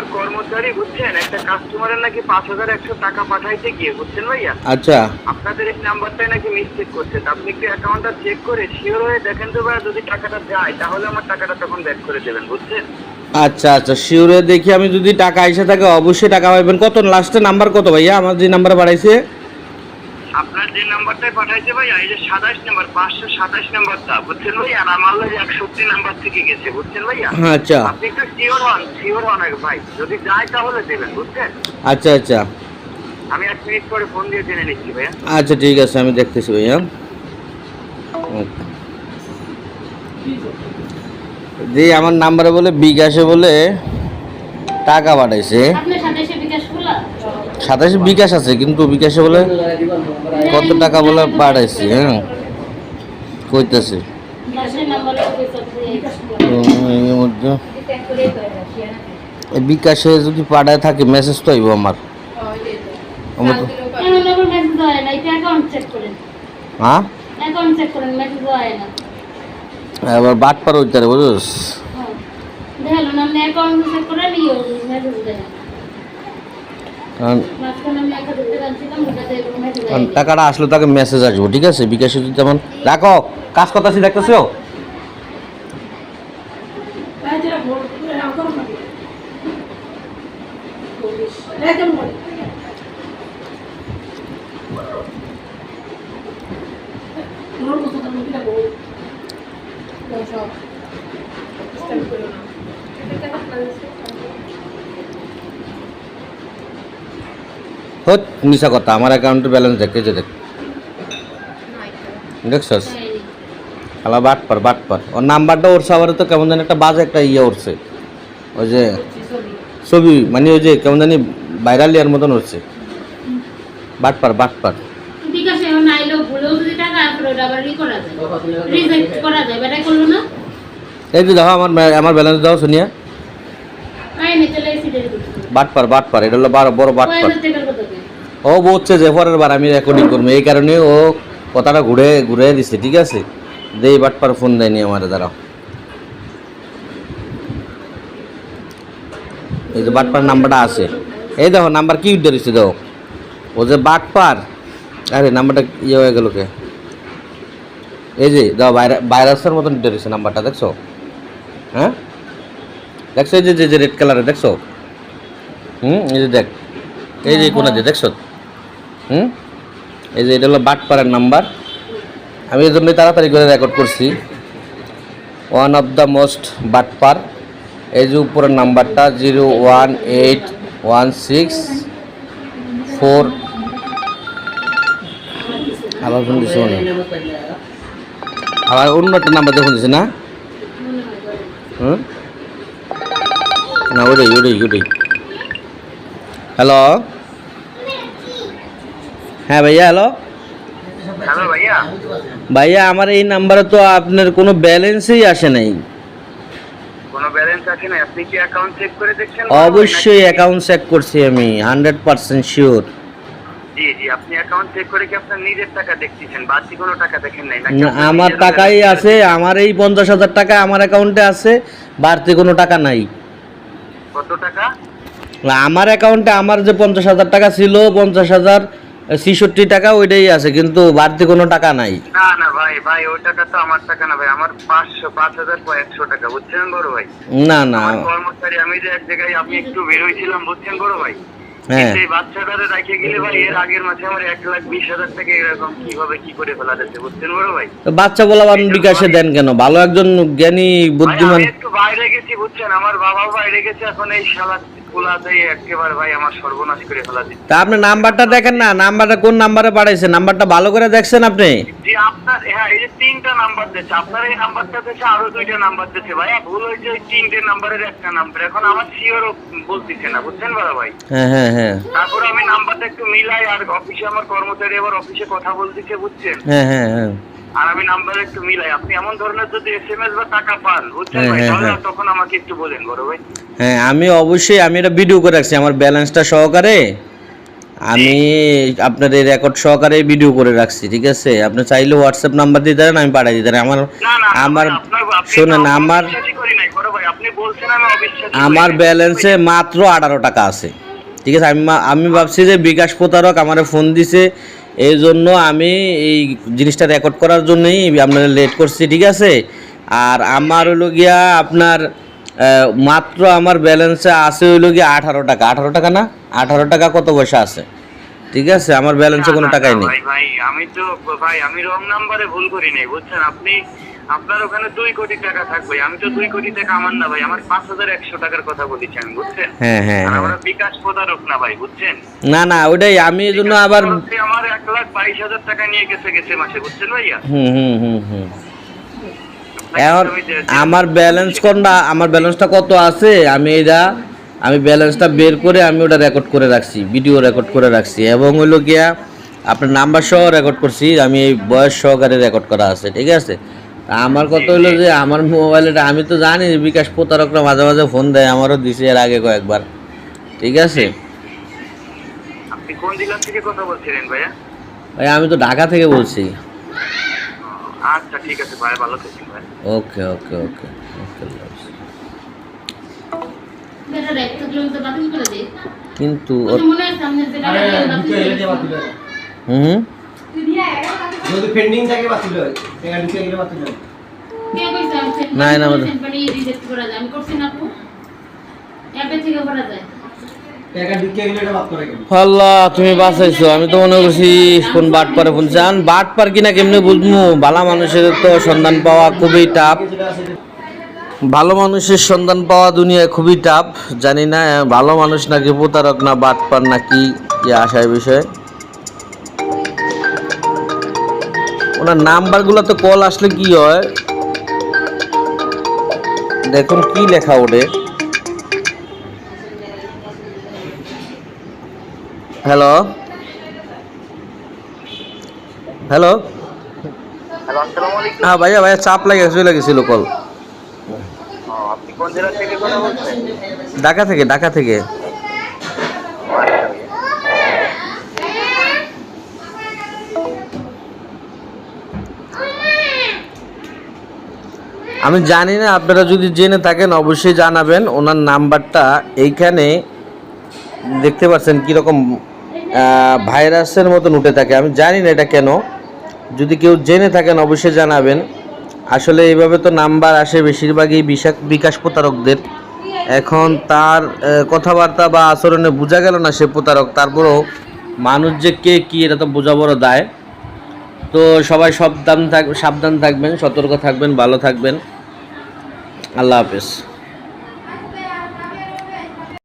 আমার কর্মচারী বুঝছেন? একটা কাস্টমারের নাকি পাঁচ হাজার একশো টাকা পাঠাইতে গিয়ে বুঝছেন ভাইয়া? আচ্ছা। আপনাদের এই নাম্বারটাই নাকি মিসটেক করছে। তা আপনি একটু অ্যাকাউন্টটা চেক করে শিওর হয়ে দেখেন তো ভাইয়া যদি টাকাটা যায় তাহলে আমার টাকাটা তখন ব্যাক করে দেবেন বুঝছেন? আচ্ছা আচ্ছা শিওরে দেখি আমি যদি টাকা এসে থাকে অবশ্যই টাকা পাইবেন। কত? লাস্টের নাম্বার কত ভাইয়া? আমার যে নাম্বার বাড়াইছে? যে নাম্বারটাই পাঠাইছে ভাইয়া এই যে সাতাশ নাম্বার পাঁচশো সাতাশ নাম্বারটা বুঝছেন ভাই? আর আমার লাগে একষট্টি নাম্বার থেকে গেছে বুঝছেন ভাইয়া? আচ্ছা। আপনি একটু শিওর হন শিওর হন আগে ভাই। যদি যায় তাহলে দেবেন বুঝছেন? আচ্ছা আচ্ছা। আমি এক মিনিট পরে ফোন দিয়ে জেনে নিচ্ছি ভাইয়া। আচ্ছা ঠিক আছে আমি দেখতেছি ভাইয়া। জি আমার নাম্বারে বলে বিকাশে বলে টাকা পাঠাইছে আপনার সাথে এসে বিকাশ খোলা সাতাশে বিকাশ আছে, কিন্তু বিকাশে বলে কত টাকা বলে পাঠাইছে হ্যাঁ? কইতেছে। বিকাশে যদি পাঠায় থাকে মেসেজ তো আইব আমার। হয়? এবার বাট পার হইতে পারে বুঝছিস হ্যাঁ। দেখাল না অ্যাকাউন্ট চেক করেন ইয়ে মেসেজ দেন কারণ মাঝখানে আমি এক হাজার টাকা আনছিলাম ওটাতে মেসেজ কারণ হয় টাকাটা আসলে তাকে মেসেজ আসব, ঠিক আছে? বিকাশে যদি তেমন রাখো, কাজ কথা আছে দেখতেছো হত মিশা কথা আমার অ্যাকাউন্টের ব্যালেন্স দেখ এই যে দেখ। দেখছস? খালা বাট পার বাট পার। ওর নাম্বারটা ওর সাবারে তো কেমন জানি একটা বাজে একটা ইয়ে উঠছে। ওই যে ছবি মানে ওই যে কেমন জানি ভাইরাল ইয়ার মতন হচ্ছে বাট পার বাট পার। বিকাশে এখন আইলো ভুলেও যদি টাকা আসলে ওটা আবার ই করা যায়। রিজেক্ট করা যায় বেটা করল না? এই যে দেখো আমার আমার ব্যালেন্স দাও সোনিয়া। আইনে চলে বাট পার বাট পার এটা হলো বড় বাট ও বলছে যে পরের বার আমি রেকর্ডিং করব। এই কারণে ও কথাটা ঘুরে ঘুরে দিছে, ঠিক আছে? দেই বাট পার ফোন দেয়নি আমার, দাঁড়াও। এই যে বাটপার নাম্বারটা আছে। এই দেখো, নাম্বার কি দিচ্ছে দেখো। ও যে বাটপার, আরে নাম্বারটা ইয়ে হয়ে গেল কে? এই যে, দেখো ভাইরাসের মতন দিচ্ছে নাম্বারটা, দেখছ? হ্যাঁ? দেখছ এই যে, যে- যে রেড কালারে দেখছ? হুম, এই যে দেখ। এই যে কোনা যে দেখছ? হুম? এই যে এটা হলো বাটপাড়ার নাম্বার। আমি এই জন্যই তাড়াতাড়ি করে রেকর্ড করছি। ওয়ান অফ দ্য মোস্ট বাটপার এই যে উপরের নাম্বারটা, zero one eight one six four. আবার ফোন দিচ্ছে মনে আবার অন্য একটা নাম্বার দেখুন দিচ্ছে না? হুম? না ওটাই ওটাই ওটাই হ্যালো হ্যাঁ ভাইয়া হ্যালো হ্যালো ভাইয়া। ভাইয়া আমার এই নাম্বারে তো আপনার কোনো ব্যালেন্সই আসে নাই। কোনো ব্যালেন্স না আপনি কি অ্যাকাউন্ট চেক করে দেখছেন অবশ্যই অ্যাকাউন্ট চেক করছি আমি হান্ড্রেড পার্সেন্ট শিওর জি জি আপনি অ্যাকাউন্ট চেক করে কি আপনার নিজের টাকা দেখতেছেন? বাড়তি কোনো টাকা দেখেন নাই? আপনার আমার টাকাই আছে আমার এই পঞ্চাশ হাজার টাকা আমার অ্যাকাউন্টে আছে বাড়তি কোনো টাকা নাই। কত টাকা? আমার অ্যাকাউন্টে আমার যে পঞ্চাশ হাজার টাকা ছিল পঞ্চাশ হাজার ছেষট্টি টাকা ওইটাই আছে কিন্তু বাড়তি কোনো টাকা নাই। না না ভাই ভাই ওই টাকা তো আমার টাকা না ভাই আমার পাঁচশো পাঁচ হাজার একশো টাকা বুঝছেন বড় ভাই? না না। আমার কর্মচারী আমি যে এক জায়গায় আপনি একটু বেরোইছিলাম বুঝছেন বড় ভাই? হ্যাঁ। সেই বাচ্চাটারে রেখে গেলে ভাই এর আগের মাসে আমার এক লাখ বিশ হাজার টাকা এরকম কীভাবে কি করে ফেলা যাচ্ছে বুঝছেন বড় ভাই? বাচ্চা বলা বিকাশে দেন কেন? ভালো একজন জ্ঞানী বুদ্ধিমান একটু বাইরে গেছি বুঝছেন? আমার বাবাও বাইরে গেছে এখন এই শালা খোলাতে একেবারে ভাই আমার সর্বনাশ করে ফেলা দিচ্ছে। তা আপনি নাম্বারটা দেখেন না নাম্বারটা কোন নাম্বারে পাঠাইছে নাম্বারটা ভালো করে দেখছেন আপনি? জি আপনার হ্যাঁ এই যে তিনটা নাম্বার দিচ্ছে। আপনার এই নাম্বারটা দিচ্ছে আরও দুইটা নাম্বার দিচ্ছে ভাই। ভুল হয়েছে ওই তিনটে নাম্বারের একটা নাম্বার। এখন আমার শিওর বলতেছে না বুঝছেন বড় ভাই? হ্যাঁ হ্যাঁ হ্যাঁ। তারপর আমি নাম্বারটা একটু মিলাই আর অফিসে আমার কর্মচারী এবার অফিসে কথা বলতেছে বুঝছেন? হ্যাঁ হ্যাঁ হ্যাঁ। আর আমি নাম্বার একটু মিলাই। আপনি এমন ধরনের যদি এসএমএস বা টাকা পান বুঝছেন হ্যাঁ, ভাই? হ্যাঁ, তাহলে হ্যাঁ। তখন আমাকে একটু বলেন বড় ভাই। হ্যাঁ আমি অবশ্যই আমি এটা ভিডিও করে রাখছি। আমার ব্যালেন্সটা সহকারে আমি আপনার এই রেকর্ড সহকারে ভিডিও করে রাখছি ঠিক আছে? আপনি চাইলে হোয়াটসঅ্যাপ নাম্বার দিতে পারেন আমি পাঠিয়ে দিতে পারি। আমার আমার শোনেন আমার আমার ব্যালেন্সে মাত্র আঠারো টাকা আছে। ঠিক আছে? আমি আমি ভাবছি যে বিকাশ প্রতারক আমার ফোন দিছে এই জন্য আমি এই জিনিসটা রেকর্ড করার জন্যই আপনার লেট করছি ঠিক আছে? আর আমার হলো গিয়া আপনার মাত্র আমার ব্যালেন্সে আছে হইল গিয়া আঠারো টাকা। আঠারো টাকা না? আঠারো টাকা কত পয়সা আছে? ঠিক আছে? আমার ব্যালেন্সে কোনো টাকাই নেই। ভাই আমি তো ভাই আমি রং নাম্বারে ভুল করি নাই বুঝছেন? আপনি আপনার ওখানে দুই কোটি টাকা থাকবে আমি তো দুই কোটি টাকা আমার না ভাই আমার পাঁচ হাজার একশো টাকার কথা বলেছি আমি বুঝছেন? হ্যাঁ হ্যাঁ হ্যাঁ। আমরা বিকাশ প্রতারক না ভাই বুঝছেন? না না ওটাই আমি এই জন্য আবার আমার লাখ বাইশ হাজার টাকা নিয়ে গেছে গেছে মাসে বুঝছেন ভাইয়া? হুম হুম হুম হুম। এখন আমার ব্যালেন্স কোনটা আমার ব্যালেন্সটা কত আছে? আমি এটা আমি ব্যালেন্সটা বের করে আমি ওটা রেকর্ড করে রাখছি ভিডিও রেকর্ড করে রাখছি। এবং হইল গিয়া আপনার নাম্বার সহ রেকর্ড করছি আমি এই বয়স সহকারে রেকর্ড করা আছে ঠিক আছে? আমার কথা হলো যে আমার মোবাইলটা আমি তো জানি বিকাশ প্রতারকরা মাঝে মাঝে ফোন দেয় আমারও দিছে এর আগে কয়েকবার ঠিক আছে? আপনি কোন জেলা থেকে কথা বলছিলেন ভাইয়া? ভাই আমি তো ঢাকা থেকে বলছি। আচ্ছা ঠিক আছে ভাই ভালো থাকেন ভাই। ওকে ওকে ওকে কিন্তু হুম হুম? যদি পেন্ডিং থাকে বাতিল হয় টাকা ঢুকে গেলে বাতিল হয়। না, না? আমি করছি না আপু? অ্যাপে থেকে করা যায়। আল্লাহ তুমি আমি তো মনে করছি বাট বুঝব ভালো মানুষের তো সন্ধান পাওয়া খুবই টাফ ভালো মানুষের সন্ধান পাওয়া দুনিয়ায় খুবই টাফ জানি না, ভালো মানুষ নাকি প্রতারক, না বাট পার নাকি কি আশায় বিষয়। ওনার নাম্বারগুলো তো কল আসলে কি হয়? দেখুন কি লেখা ওঠে হ্যালো হ্যালো হ্যাঁ ভাইয়া ভাইয়া চাপ লাগে চলে গেছিল কল ঢাকা থেকে ঢাকা থেকে। আমি জানি না আপনারা যদি জেনে থাকেন অবশ্যই জানাবেন। ওনার নাম্বারটা এইখানে দেখতে পাচ্ছেন কীরকম ভাইরাসের মতন উঠে থাকে। আমি জানি না এটা কেন। যদি কেউ জেনে থাকেন, অবশ্যই জানাবেন। আসলে এইভাবে তো নাম্বার আসে বেশিরভাগই বিকাশ প্রতারকদের। এখন তার কথাবার্তা বা আচরণে বোঝা গেল না সে প্রতারক। তারপরেও মানুষ যে কে কী, এটা তো বোঝা বড় দায়। তো সবাই সাবধান থাক সাবধান থাকবেন, সতর্ক থাকবেন, ভালো থাকবেন। আল্লাহ হাফেজ।